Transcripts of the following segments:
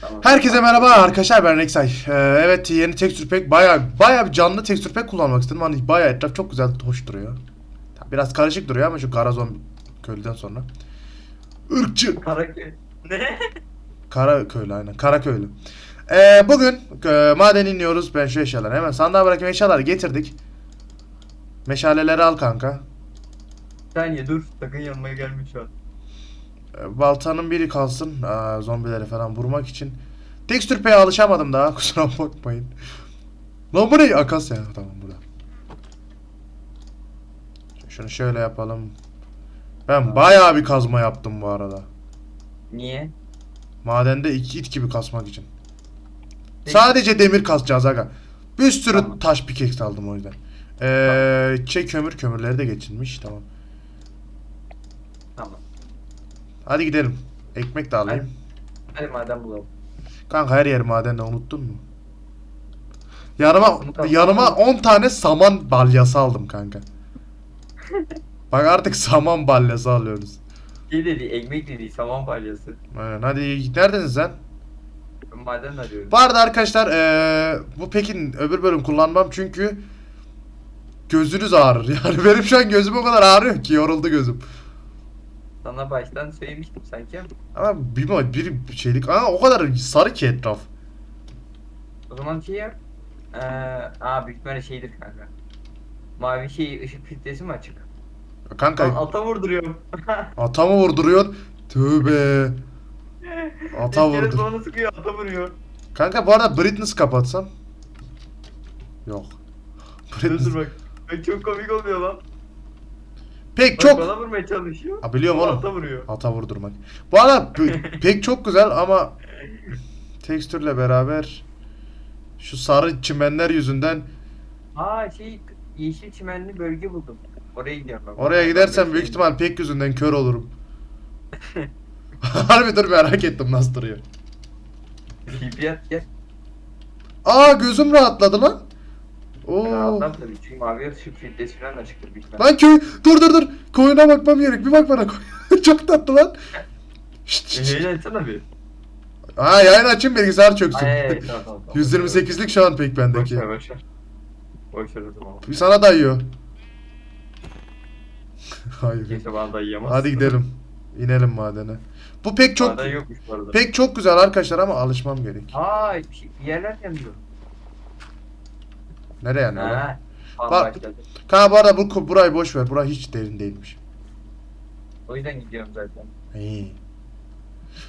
Tamam. Herkese merhaba arkadaşlar ben Rexay. Ee, evet yeni tekstür pack baya baya bir canlı tekstür pack kullanmak istedim. Hani baya etraf çok güzel hoş duruyor. Biraz karışık duruyor ama şu Garazon köylüden sonra. Irkçı. Karaköy. Ne? Kara köylü aynen. Kara köylü. Ee, bugün e, maden iniyoruz. Ben şu eşyaları hemen sandığa bırakayım eşyaları getirdik. Meşaleleri al kanka. Bir saniye dur. Sakın yanıma gelme şu an. Baltanın biri kalsın. Aa, zombileri falan vurmak için. Tekstür pack'e alışamadım daha. Kusura bakmayın. Lan bu ne? Akasya. Tamam burada. Şunu şöyle yapalım. Ben bayağı bir kazma yaptım bu arada. Niye? Madende iki it gibi kasmak için. Peki. Sadece demir kasacağız aga. Bir sürü Tamam. taş pickaxe aldım o yüzden. Ee, şey kömür kömürleri de geçilmiş tamam. Tamam. Hadi gidelim. Ekmek de alayım. Hadi madem bulalım. Kanka her yer madende unuttun mu? Yanıma yanıma 10 tane saman balyası aldım kanka. Bak artık saman balyası alıyoruz. Şey dedi, ekmek dedi, saman palyası. Aynen, hadi neredesiniz sen? Maden arıyorum. Bu arada arkadaşlar eee, bu pekin öbür bölüm kullanmam çünkü gözünüz ağrır. Yani benim şu an gözüm o kadar ağrıyor ki yoruldu gözüm. Sana baştan söylemiştim sanki ama. Ama bir, bir şeylik ama o kadar sarı ki etraf. O zaman şey yap. Ee, aa büyük ihtimalle şeydir kanka. Mavi şey ışık filtresi mi açık? Lan Kanka ata vurduruyorum. atamı vurduruyor. Tövbe. Ata vurdur. sonra sıkıyor ata vuruyor. Kanka bu arada Britney kapatsam. Yok. Britney. dur. Bak çok komik oluyor lan. Pek Bak, çok. Bana vurmaya çalışıyor. Ha, biliyorum oğlum. Ata vuruyor. Ata vurdurmak. Bu arada pe- pek çok güzel ama tekstürle beraber şu sarı çimenler yüzünden Aa şey yeşil çimenli bölge buldum. Oraya gidiyorum ben. oraya gidersem büyük ihtimal pek yüzünden kör olurum. Harbi dur merak ettim nasıl duruyor. Hibiyat gel. Aa gözüm rahatladı lan. Oo. Rahatlam tabii çünkü mavi filtresi falan da çıktı büyük ihtimalle. Lan köy dur dur dur. Koyuna bakmam gerek. Bir bak bana koy. Çok tatlı lan. Şşt, şşt. Yayın açsana bir. Aa yayın açayım bilgisayar çöksün. Ay evet tamam tamam. tamam. 128'lik şu an pek bendeki. Boşver boşver. Boşver o zaman. Bir sana dayıyor. Hayır. Kimse bana dayayamaz. Hadi gidelim. İnelim madene. Bu pek çok Maden yokmuş bu arada. pek çok güzel arkadaşlar ama alışmam gerek. Aa bir, şey, bir yerler yanıyor. Nereye yani? Ha. Bak-. Kanka bu arada bu burayı boş ver. Bura hiç derin değilmiş. O yüzden gidiyorum zaten. İyi.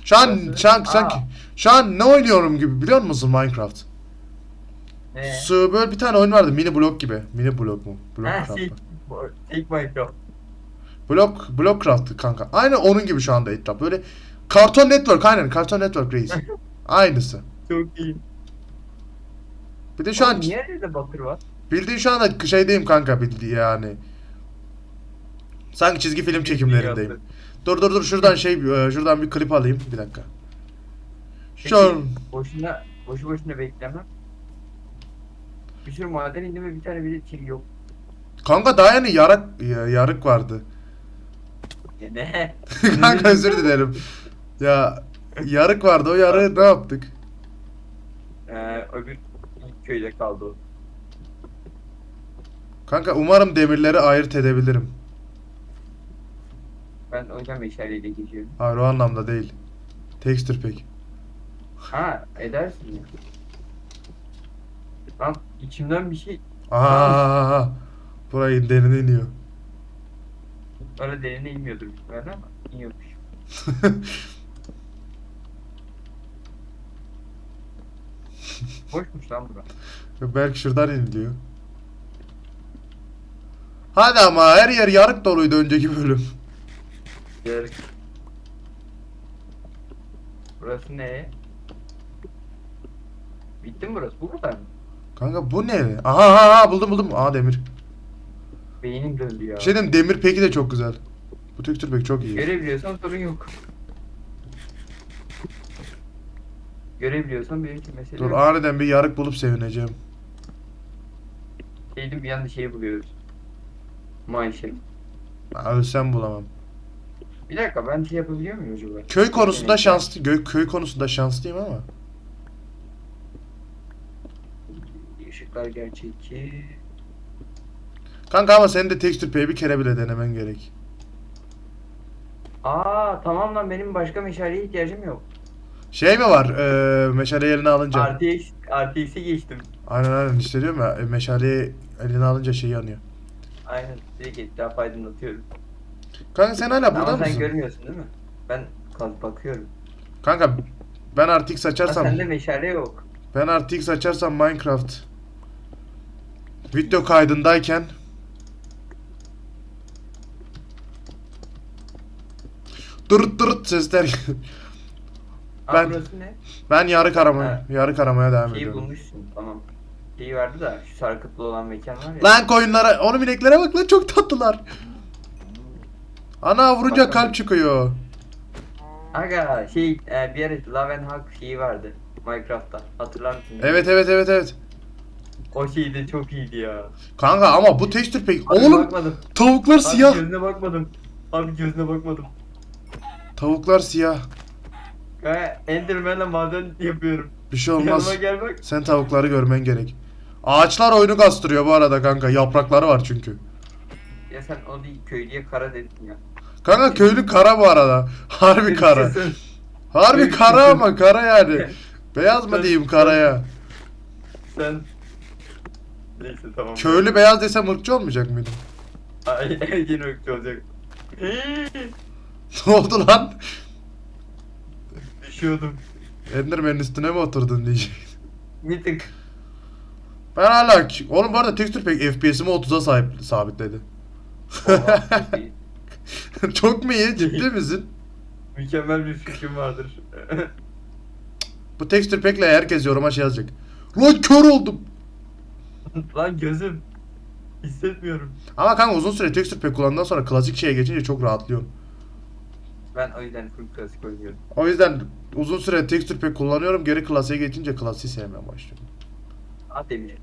Şu an Burası- şu an Aa. sanki şu an ne oynuyorum gibi biliyor musun Minecraft? Ne? Su böyle bir tane oyun vardı mini blok gibi. Mini blok mu? Ha Blockcraft şey. mı? bu- Tek Minecraft. Block Blockcraft kanka. Aynı onun gibi şu anda etraf. Böyle Cartoon Network aynen Cartoon Network reis. Aynısı. Çok iyi. Bir de şu an Oğlum Niye nerede bakır var? bildiğin şu anda şeydeyim kanka bildiğin yani. Sanki çizgi film çekimlerindeyim. Dur dur dur şuradan şey e, şuradan bir klip alayım bir dakika. Peki, Şu an boşuna, boşu boşuna beklemem. Bir sürü maden indim ve bir tane bile til yok. kanka daha yeni yarak ya- yarık vardı. Ya ne? kanka özür dilerim. Ya yarık vardı o yarığı ne yaptık? Ee, öbür köyde kaldı o. Kanka umarım demirleri ayırt edebilirim. Ben o yüzden meşaleyle geçiyorum. Hayır o anlamda değil. Tekstür pek. Ha edersin ya. Lan içimden bir şey Aha. Burayı derine iniyor. öyle derine inmiyordur ihtimalle ama iniyormuş. Boşmuş lan bura. Belki şuradan iniliyor. Hadi ama her yer yarık doluydu önceki bölüm. Gel. Burası ne? Bitti mi burası? Bu kadar mı? Kanka bu ne? Aha aha, aha buldum buldum. Aa demir. Beynim döndü ya. Bir şey diyeyim, demir peki de çok güzel. Bu tekstür pek çok iyi. Görebiliyorsan sorun yok. görebiliyorsan büyük bir mesele. Dur aniden bir yarık bulup sevineceğim. Şeydim bir anda şey buluyoruz. Manşin. Ha, ölsem bulamam. Bir dakika ben şey yapabiliyor muyum acaba? Köy şey konusunda evet. şanslı, köy, köy konusunda şanslıyım ama. Işıklar gerçekçi. Kanka ama senin de texture pay'i bir kere bile denemen gerek. Aa tamam lan benim başka meşaleye ihtiyacım yok. Şey mi var? Ee, meşale eline alınca. RTX, RTX'e geçtim. Aynen aynen işte diyorum ya. e, Meşaleyi eline alınca şey yanıyor. Aynen direkt etrafı aydınlatıyorum. Kanka sen hala burada Ama sen mısın? görmüyorsun değil mi? Ben kaz bakıyorum. Kanka ben RTX Ha, açarsam sende meşale yok. ben RTX açarsam Minecraft video kaydındayken Dırıt dırıt sesler Ben- burası ne? Ben yarık aramaya, Ha. yarık aramaya devam Şeyi ediyorum. bulmuşsun tamam. Şeyi vardı da şu sarkıtlı olan mekan var ya. Lan koyunlara, onu ineklere bak lan çok tatlılar. Ana vurunca Bakalım. kalp çıkıyor. Aga şey e, bir yere Love and Hug şeyi vardı Minecraft'ta. Hatırlar mısın? Evet evet evet evet. O şey de çok iyiydi ya. Kanka ama bu texture pek... Abi Oğlum bakmadım. tavuklar Abi siyah. gözüne bakmadım. Abi gözüne bakmadım. Tavuklar siyah. Kanka Enderman'le maden yapıyorum. Bir şey olmaz. Yanıma gel bak. Sen tavukları görmen gerek. Ağaçlar oyunu kastırıyor bu arada kanka. Yaprakları var çünkü. Ya sen o değil köylüye kara dedin ya. Kanka köylü kara bu arada. Harbi kara. Harbi kara ama kara yani. Beyaz mı diyeyim karaya? Sen Neyse tamam. Köylü beyaz desem ırkçı olmayacak mıydım? Ay yine öykü olacak. Ne oldu lan? Düşüyordum. Enderman'in üstüne mi oturdun diyecek. Bir tık. Ben hala... Oğlum bu arada texture pack FPS'imi 30'a sahip, sabitledi. Oha, çok iyi. Çok mu iyi? Ciddi misin? Mükemmel bir fikrim vardır. Bu texture pack'le herkes yoruma şey yazacak. Lan kör oldum. Lan gözüm. Hissetmiyorum. Ama kanka uzun süre texture pack kullandıktan sonra klasik şeye geçince çok rahatlıyorum. Ben o yüzden full klasik oynuyorum. O yüzden uzun süre texture pack kullanıyorum. Geri klasiğe geçince klasiği sevmeye başlıyorum. Ah demir.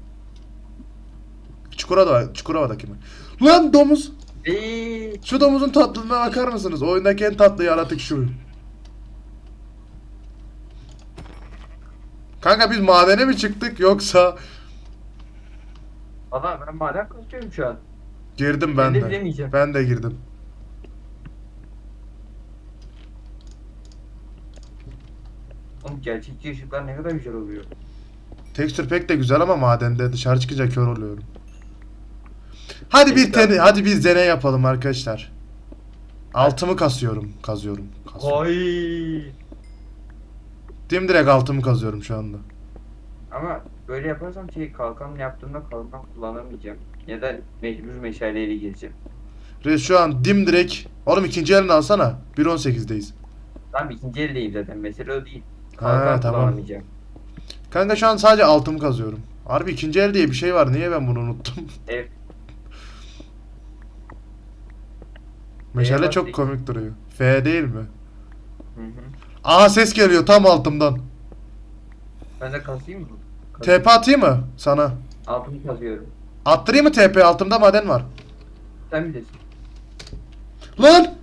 Çukurova, Çukurova'daki mi? Lan domuz! Eee. Şu domuzun tatlılığına bakar mısınız? Oyundaki en tatlı yaratık şu. Kanka biz madene mi çıktık yoksa Valla ben maden kazıyorum şu an. girdim Ben ben de de. bilemeyeceğim. Ben de girdim. Oğlum gerçekçi ışıklar ne kadar güzel oluyor. Texture pack de güzel ama madende dışarı çıkınca kör oluyorum. Hadi bir tamam. hadi bir zene yapalım arkadaşlar. Altımı kasıyorum, kazıyorum. kazıyorum. Ay. Dimdirek altımı kazıyorum şu anda. Ama böyle yaparsam şey kalkan yaptığımda kalkan kullanamayacağım. Ya da mecbur meşaleyle gireceğim. Reis şu an dimdirek. Oğlum ikinci elini alsana. 1.18'deyiz. Tamam ikinci eldeyim zaten mesele o değil. Ha, Kalkan tamam. kullanamayacağım. Kanka şu an sadece altımı kazıyorum. Harbi ikinci el diye bir şey var. Niye ben bunu unuttum? Evet. Meşale çok komik duruyor. F değil mi? Hı hı. Aha ses geliyor tam altımdan. Ben de kasayım mı? TP atayım mı sana? Altını kazıyorum. Attırayım mı TP? Altımda maden var. Sen bilirsin. Lan!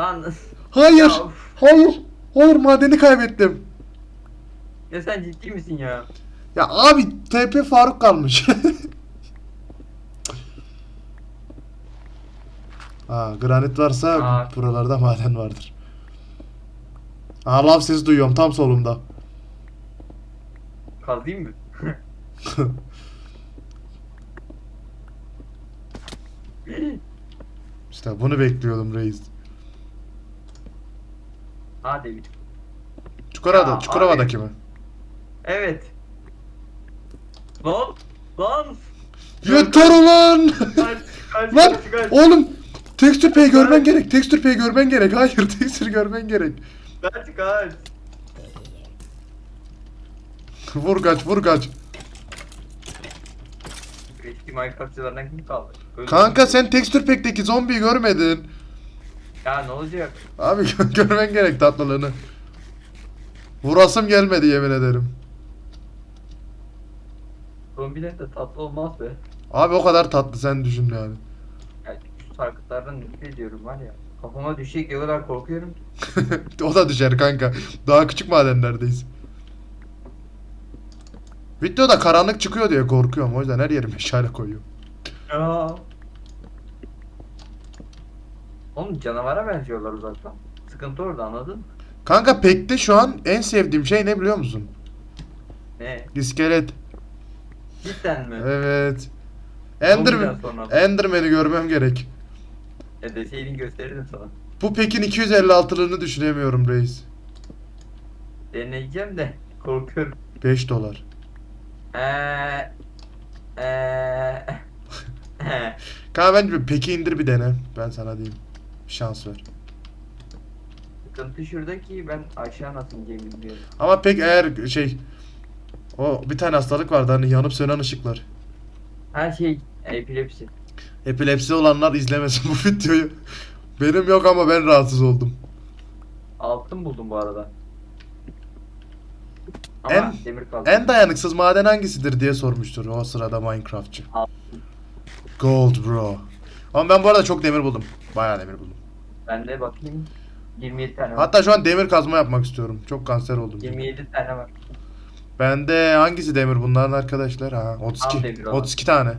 Lan. Hayır! Ya. Hayır! Hayır madeni kaybettim. Ya sen ciddi misin ya? Ya abi TP Faruk kalmış. Aa, granit varsa Aa. buralarda maden vardır. Aa lav sesi duyuyorum tam solumda. Kazayım mı? işte bunu bekliyordum reis. Hadi bir. Çukurova'da, Çukurova'daki mi? Evet. Lan. Lan. Yeter ulan! Kaç, kaç, Lan kaç, kaç. oğlum Texture Pay görmen gerek. Texture Pay görmen gerek. Hayır Texture görmen gerek. Kaç kaç. vur kaç vur kaç. Eski Minecraftçılardan kim kaldı? Öldü Kanka mü? sen Texture Pack'teki zombiyi görmedin. Ya ne olacak? Abi gö- görmen gerek tatlılığını. Vurasım gelmedi yemin ederim. Zombiler de tatlı olmaz be. Abi o kadar tatlı sen düşün yani. Ya şu sarkıtlardan nefret ediyorum var ya. Kafama düşecek o kadar korkuyorum ki. o da düşer kanka. Daha küçük madenlerdeyiz. Videoda karanlık çıkıyor diye korkuyorum. O yüzden her yeri meşale koyuyorum. Aa. Oğlum canavara benziyorlar uzaktan. Sıkıntı orada anladın mı? Kanka pekte şu an en sevdiğim şey ne biliyor musun? Ne? İskelet. Cidden mi? Evet. Enderman. Enderman'i görmem gerek. E deseydin gösterirdim sana. Bu pekin 256'lığını düşünemiyorum reis. Deneyeceğim de korkuyorum. 5 dolar. Eee eee Kanka bence bir peki indir bir dene. Ben sana diyeyim. Şans ver. Sıkıntı şurada ki ben aşağı nasıl ineceğimi bilmiyorum. Ama pek eğer şey o bir tane hastalık vardı hani yanıp sönen ışıklar. Her şey epilepsi. Epilepsi olanlar izlemesin bu videoyu. Benim yok ama ben rahatsız oldum. Altın buldum bu arada. Ama En- demir kaldı. En dayanıksız maden hangisidir diye sormuştur o sırada Minecraftçı. Altın. Gold bro. Ama ben bu arada çok demir buldum. Bayağı demir buldum. Ben de bakayım. 27 tane var. Hatta şu an demir kazma yapmak istiyorum. Çok kanser oldum. 27 tane var. Bende hangisi demir bunların arkadaşlar? Ha 32. Tam demir olan. 32 tane.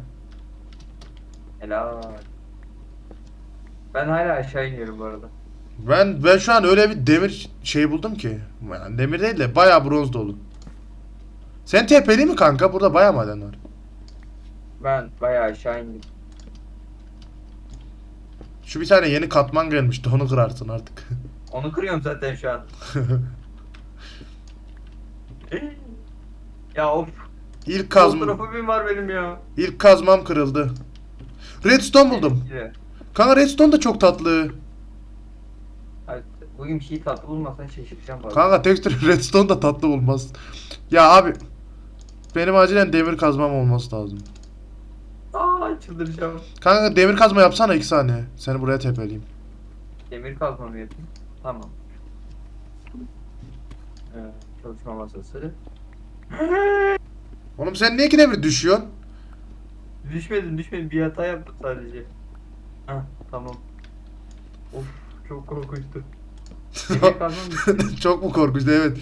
Helal. Ben hala aşağı iniyorum bu arada. Ben ben şu an öyle bir demir şey buldum ki. Yani demir değil de bayağı bronz dolu. Sen tepeli mi kanka? Burada bayağı maden var. Ben bayağı aşağı indim. Şu bir tane yeni katman gelmişti. Onu kırarsın artık. Onu kırıyorum zaten şu an. ya of. İlk Kazma. kazma Fotoğrafım var benim ya. ilk kazmam kırıldı. Redstone buldum. Kanka redstone da çok tatlı. Bugün bir şey tatlı bulmasan şaşıracağım bari. Kanka tekstür redstone da tatlı olmaz. Ya abi benim acilen demir kazmam olması lazım. Aa çıldıracağım. Kanka demir kazma yapsana 2 saniye. Seni buraya tepeleyeyim. Demir kazmamı yapayım. Tamam. Ee, çalışma masası. Oğlum sen niye ki demir düşüyorsun? Düşmedim düşmedim bir hata yaptım sadece. Hah tamam. Of çok korkunçtu. Düştü. Çok mu korkunçtu evet.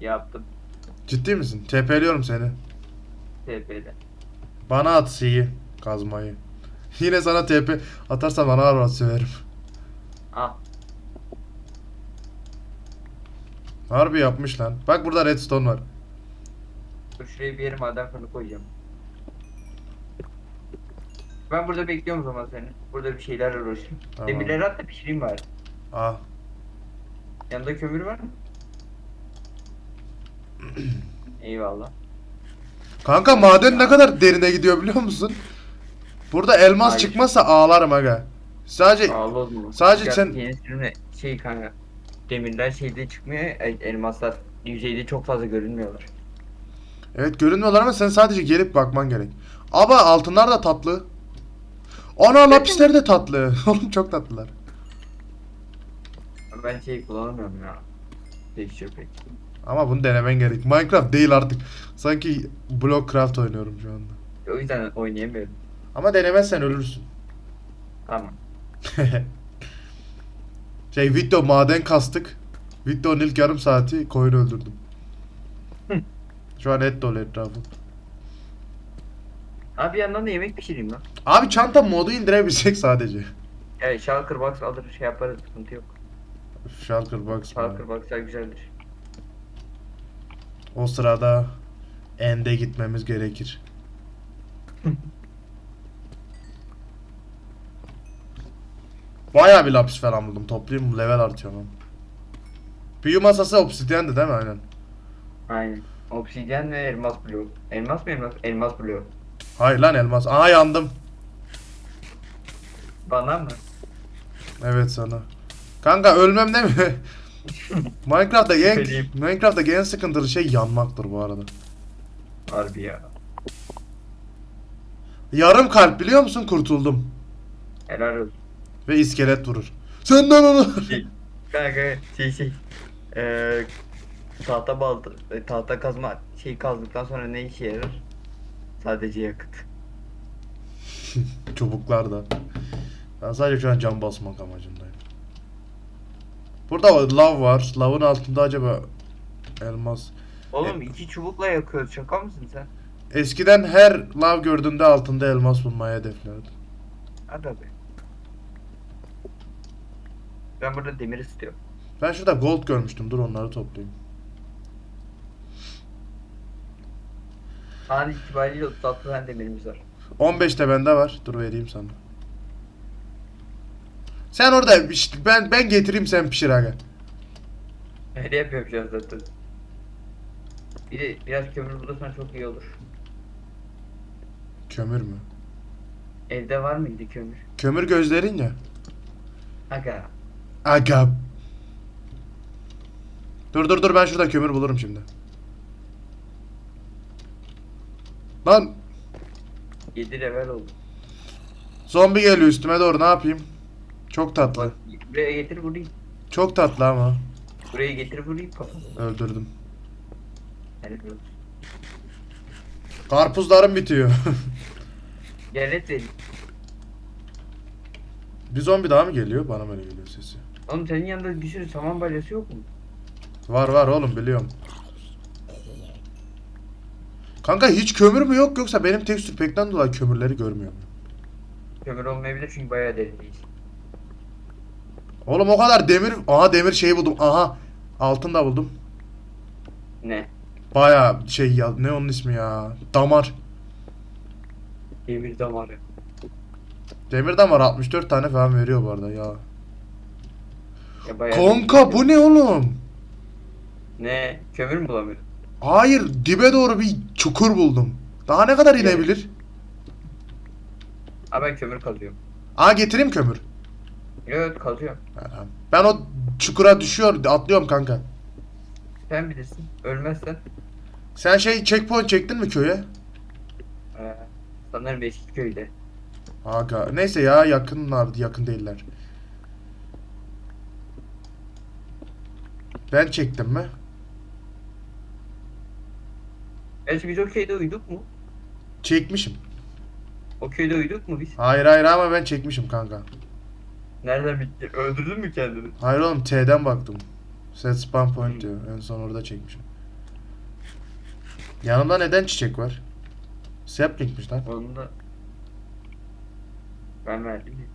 Yaptım. Ciddi misin? TP'liyorum seni. TP'de. Bana at şeyi. Kazmayı. Yine sana TP atarsan bana var söverim. Ah Harbi yapmış lan. Bak burada redstone var. dur şuraya bir yere maden fırını koyacağım. Ben burada bekliyorum o zaman seni. Burada bir şeyler uğraşayım. Tamam. Demirleri at da pişireyim bari. Ah. Yanında kömür var mı? Eyvallah. Kanka maden ne kadar derine gidiyor biliyor musun? Burada elmas Hayır. çıkmazsa ağlarım aga. Sadece Ağlı sadece sen- şey kanka. Demirler şeyde çıkmıyor. el- Elmaslar yüzeyde çok fazla görünmüyorlar. Evet görünmüyorlar ama sen sadece gelip bakman gerek. Ama altınlar da tatlı. Ana lapisleri de tatlı. Oğlum çok tatlılar. Ben şey kullanamıyorum ya. Texture pek. Ama bunu denemen gerek. Minecraft değil artık. Sanki Blockcraft oynuyorum şu anda. O yüzden oynayamıyorum. Ama denemezsen ölürsün. Tamam. şey video maden kastık. Videonun ilk yarım saati koyun öldürdüm. Şu an et dolu etrafı. Abi yandan da yemek pişireyim lan. Abi çanta modu indirebilsek sadece. Yani Shulker Box alır şey yaparız sıkıntı yok. Shulker box. Shulker Box'lar güzeldir. O sırada ende gitmemiz gerekir. Bayağı bir lapis falan buldum. Toplayayım level artıyor lan. Büyü masası obsidyendi değil mi? Aynen. Aynen. Obsidyen ve elmas bloğu. Elmas mı elmas? Elmas bloğu. Hayır lan elmas. Aha yandım. Bana mı? Evet sana. Kanka ölmem değil mi? Minecraft'ta en. Minecraft'ta en sıkıntılı şey yanmaktır bu arada. Harbi ya. Yarım kalp biliyor musun? Kurtuldum. Helal olsun. Ve iskelet vurur. Senden onu. Şey, kanka şey şey. Eee tahta baldı, e, tahta kazma şey kazdıktan sonra ne işe yarar? Sadece yakıt. Çubuklar da. Ben sadece şu an cam basmak amacındayım. Burada lav var. Lavın altında acaba elmas. Oğlum iki çubukla yakıyoruz şaka mısın sen? Eskiden her lav gördüğünde altında elmas bulmayı hedeflerdim. Hadi abi. Ben burada demir istiyorum. Ben şurada gold görmüştüm. Dur onları toplayayım. An itibariyle 36 tane demirimiz var. 15 de bende var. Dur vereyim sana. Sen orada işte ben ben getireyim sen pişir aga. Öyle yapıyorum şu an zaten. Bir de biraz kömür bulursan çok iyi olur. Kömür mü? Evde var mıydı kömür? Kömür gözlerin ya. Aga. Aga. Dur dur dur ben şurada kömür bulurum şimdi. Lan 7 level oldu. zombi geliyor üstüme doğru ne yapayım? Çok tatlı. Buraya getir vurayım. Çok tatlı ama. Buraya getir vurayım kafana. Öldürdüm. Helal olsun. Karpuzlarım bitiyor. Gel vereyim. bir zombi daha mı geliyor? Bana mı öyle geliyor sesi? Oğlum senin yanında bir sürü saman balyası yok mu? Var var oğlum biliyorum. Kanka hiç kömür mü yok yoksa benim tekstür pekten dolayı kömürleri görmüyorum. Kömür olmayabilir çünkü bayağı derindeyiz. Oğlum o kadar demir... Aha demir şeyi buldum. Aha. Altın da buldum. Ne? Baya şey ya ne onun ismi ya? Damar. Demir damarı. Demir damar 64 tane falan veriyor bu arada ya. Ya bayağı Kanka bu ne oğlum? Ne? Kömür mü bulamıyorum? Hayır dibe doğru bir çukur buldum. Daha ne kadar inebilir? Aa ben kömür kazıyorum. Aa getireyim kömür. Evet kazıyorum. Ben o çukura düşüyor atlıyorum kanka. Sen bilirsin. Ölmezsen. Sen şey checkpoint çektin mi köye? Ee, sanırım eski köyde. Aga neyse ya yakınlardı yakın değiller. Ben çektim mi? Gerçi biz o köyde uyuduk mu? Çekmişim. O köyde uyuduk mu biz? Hayır hayır ama ben çekmişim kanka. Nereden bitti? Öldürdün mü kendini? Hayır oğlum T'den baktım. Set spawn point diyor. En son orada çekmişim. Yanımda neden çiçek var? Sapling'miş lan. Onu da ben verdim. ya.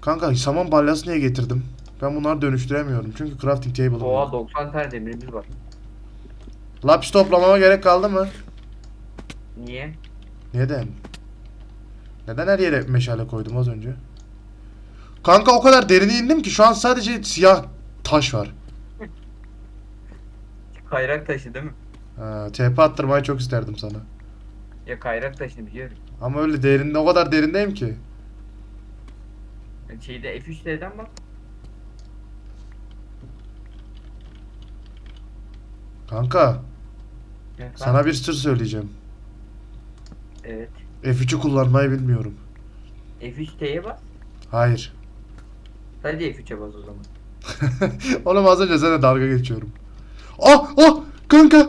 Kanka saman balyası niye getirdim? Ben bunları dönüştüremiyorum çünkü crafting table'ım Oha yok. 90 tane demirimiz var. Lapis toplamama gerek kaldı mı? Niye? Neden? Neden her yere meşale koydum az önce? Kanka o kadar derine indim ki şu an sadece siyah taş var. Kayrak taşı değil mi? Ha, TP attırmayı çok isterdim sana. Ya kayrak taşını biliyorum. Ama öyle derinde o kadar derindeyim ki. Yani Şeyde F3'ten bak. Kanka Ya, sana bir sır söyleyeceğim. Evet. F3'ü kullanmayı bilmiyorum. F3T'ye bas. Hayır. Hadi F3'e bas o zaman. Oğlum az önce sana dalga geçiyorum. Ah ah kanka.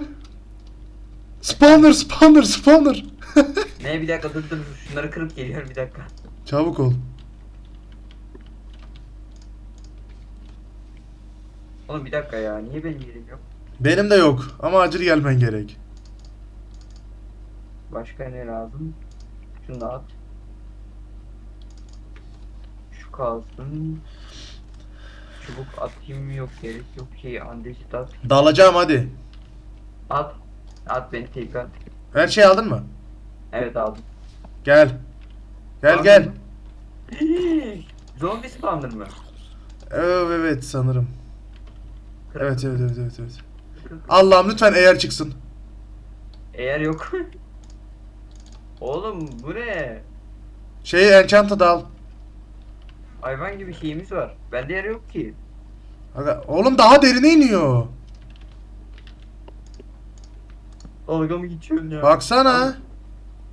Spawner spawner spawner. Ne bir dakika dur dur şunları kırıp geliyorum bir dakika. Çabuk ol. Oğlum bir dakika ya niye benim yerim yok? Benim de yok ama acil gelmen gerek. Başka ne lazım? Şunu da at. Şu kalsın. Çubuk atayım yok gerek yok ki andesit at. Dalacağım hadi. At. At beni tekrar. Her şeyi aldın mı? Evet aldım. Gel. Gel Aldın gel. mı? Zombi spawner mı? Evet, evet sanırım. Evet evet evet evet. evet. Allah'ım lütfen eğer çıksın. Eğer yok. Oğlum bu ne? Şeyi enchant'ı da al. Hayvan gibi şeyimiz var. Bende yer yok ki. Aga, oğlum daha derine iniyor. Dalga mı geçiyorsun ya? Baksana.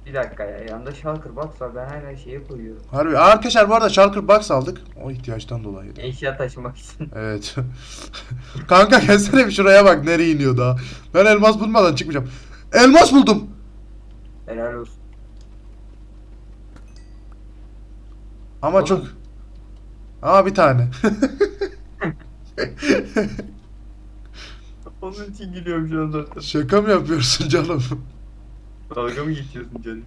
Bir dakika ya yanında shulker box var ben hala şeye koyuyorum. Harbi. Arkadaşlar bu arada Shulker Box aldık. O ihtiyaçtan dolayı. Eşya taşımak için. Evet. Kanka gelsene bir şuraya bak nereye iniyor daha. Ben elmas bulmadan çıkmayacağım. Elmas buldum. Helal olsun. Ama Oğlum. çok. Ama bir tane. Onun için gülüyorum şu an zaten. Şaka mı yapıyorsun canım? Dalga mı geçiyorsun canım?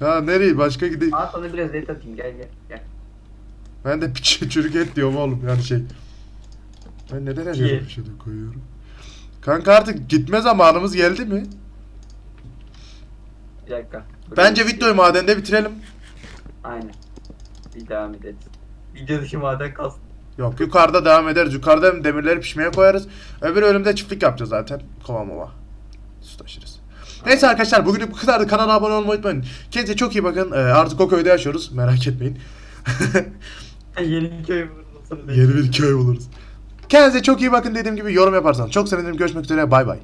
Ha nereye? Başka gideyim. Aa sana biraz et atayım gel gel gel. Ben de piç çürük et diyorum oğlum yani şey. Ben neden her Ye. yere bir şey de koyuyorum? Kanka artık gitme zamanımız geldi mi? Bir dakika. Bence videoyu madende bitirelim. Aynen. Bir devam ederiz. Video dışı maden kalsın. Yok yukarıda devam ederiz. Yukarıda demirleri pişmeye koyarız. Öbür bölümde çiftlik yapacağız zaten. Kova mova. Su taşırız. Neyse arkadaşlar bugünlük bu kadardı. Kanala abone olmayı unutmayın. Kendinize çok iyi bakın. Ee, artık o köyde yaşıyoruz. Merak etmeyin. Yeni bir köy bulursun. Yeni bir köy buluruz. Kendinize çok iyi bakın dediğim gibi yorum yaparsanız. Çok sevinirim. Görüşmek üzere. Bay bay.